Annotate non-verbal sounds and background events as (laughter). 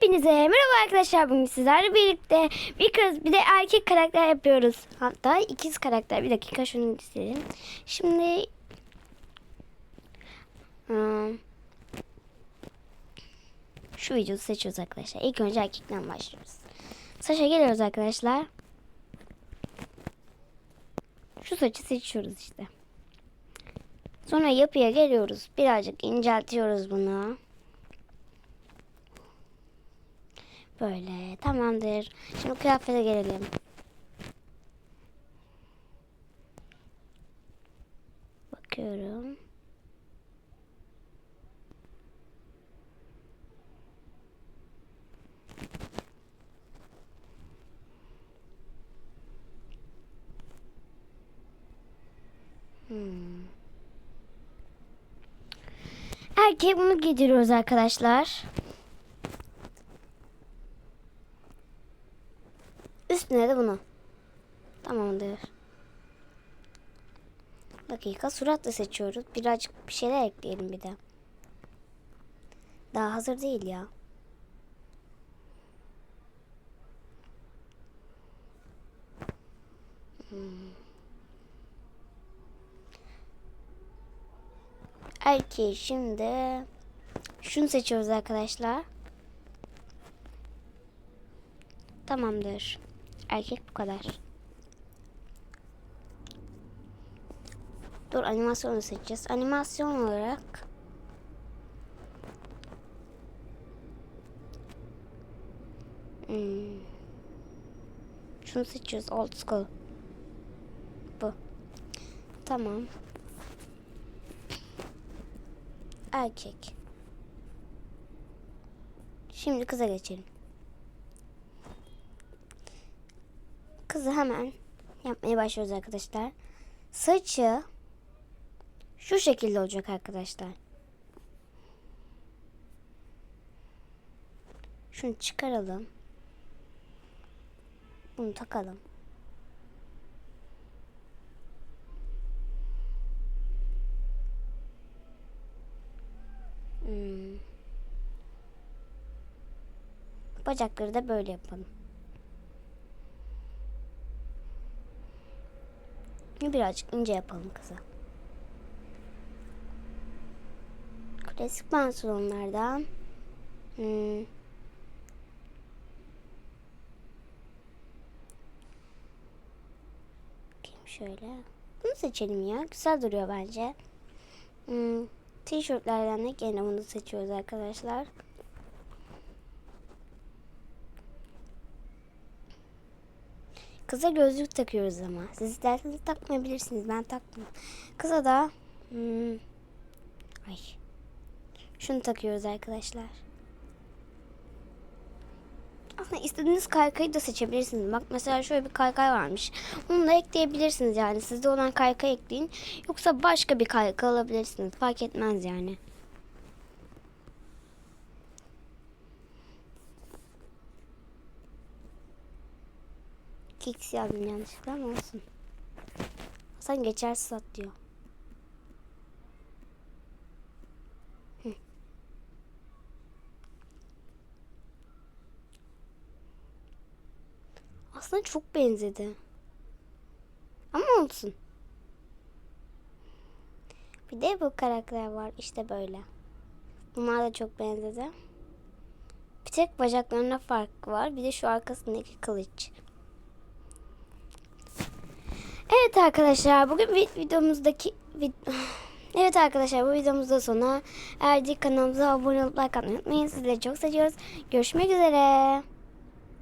Hepinize merhaba arkadaşlar bugün sizlerle birlikte bir kız bir de erkek karakter yapıyoruz. Hatta ikiz karakter. Bir dakika şunu istedim. Şimdi hmm, şu videoyu seçiyoruz arkadaşlar. İlk önce erkekten başlıyoruz. Saça geliyoruz arkadaşlar. Şu saçı seçiyoruz işte. Sonra yapıya geliyoruz. Birazcık inceltiyoruz bunu. Böyle tamamdır. Şimdi kıyafete gelelim. Bakıyorum. Hmm. Erkeğe bunu giydiriyoruz arkadaşlar. Üstüne de bunu. Tamamdır. Dakika surat da seçiyoruz. Birazcık bir şeyler ekleyelim bir de. Daha hazır değil ya. Hmm. Şimdi şunu seçiyoruz arkadaşlar. Tamamdır. Erkek bu kadar. Dur animasyonu seçeceğiz. Animasyon olarak hmm. şunu seçiyoruz. Old school. Bu. Tamam. Erkek. Şimdi kıza geçelim. Kızı hemen yapmaya başlıyoruz arkadaşlar. Saçı şu şekilde olacak arkadaşlar. Şunu çıkaralım. Bunu takalım. Hmm. Bacakları da böyle yapalım. Birazcık ince yapalım kıza. Klasik pantolonlardan. Hmm. Bakayım şöyle. Bunu seçelim ya. Güzel duruyor bence. Hmm. Tişörtlerden de gene bunu seçiyoruz arkadaşlar. Kıza gözlük takıyoruz ama. Siz isterseniz takmayabilirsiniz. Ben taktım. Kıza da hmm, ay şunu takıyoruz arkadaşlar. Aslında istediğiniz kaykayı da seçebilirsiniz. Bak mesela şöyle bir kaykay varmış. Onu da ekleyebilirsiniz yani. Sizde olan kaykay ekleyin. Yoksa başka bir kaykay alabilirsiniz. Fark etmez yani. Kicks yazdım yanlışlıkla ama olsun. Hasan geçer sat diyor. Aslında çok benzedi. Ama olsun. Bir de bu karakter var. işte böyle. Bunlar da çok benzedi. Bir tek bacaklarında fark var. Bir de şu arkasındaki kılıç. Evet arkadaşlar bugün vi- videomuzdaki vid- (sighs) Evet arkadaşlar bu videomuzda sona erdik. Kanalımıza abone olup like atmayı unutmayın. Sizleri çok seviyoruz. Görüşmek üzere.